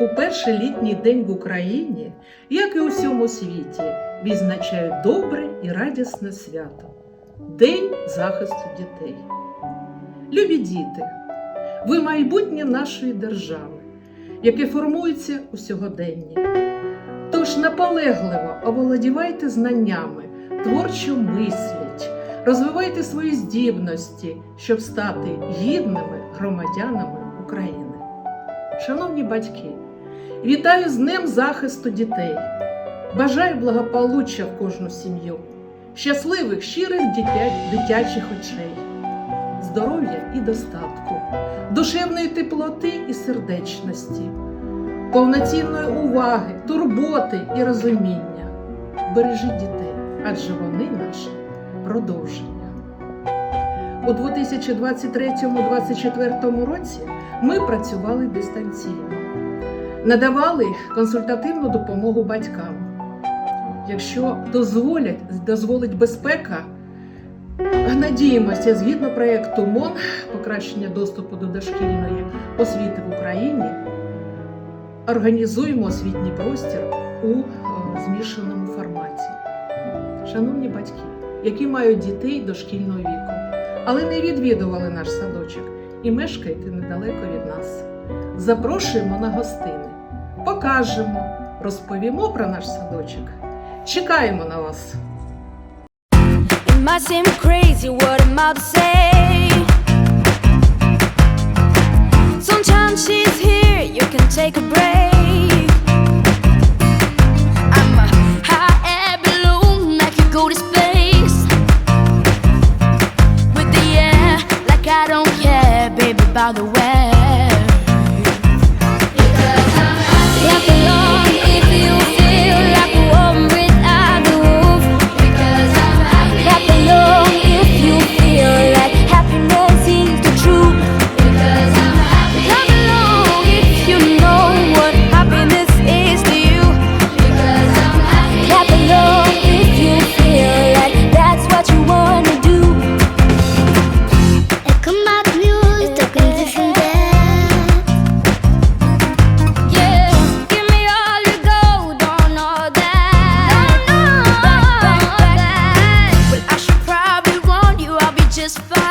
У перший літній день в Україні, як і у всьому світі, відзначають добре і радісне свято День захисту дітей. Любі діти, ви майбутнє нашої держави, яке формується у сьогоденні. Тож наполегливо оволодівайте знаннями, творчо мисліть, розвивайте свої здібності, щоб стати гідними громадянами України. Шановні батьки, вітаю з Днем захисту дітей. Бажаю благополуччя в кожну сім'ю, щасливих, щирих дитя- дитячих очей, здоров'я і достатку, душевної теплоти і сердечності, повноцінної уваги, турботи і розуміння. Бережіть дітей, адже вони наше продовження. У 2023-2024 році ми працювали дистанційно, надавали консультативну допомогу батькам. Якщо дозволять, дозволить безпека, надіємося, згідно проєкту МОН покращення доступу до дошкільної освіти в Україні, організуємо освітній простір у е, змішаному форматі. Шановні батьки, які мають дітей дошкільного віку, але не відвідували наш садочок і мешкаєте недалеко від нас. Запрошуємо на гостини, покажемо, розповімо про наш садочок. Чекаємо на вас! Sunshine, she's here, you can take a break. The way. just fine.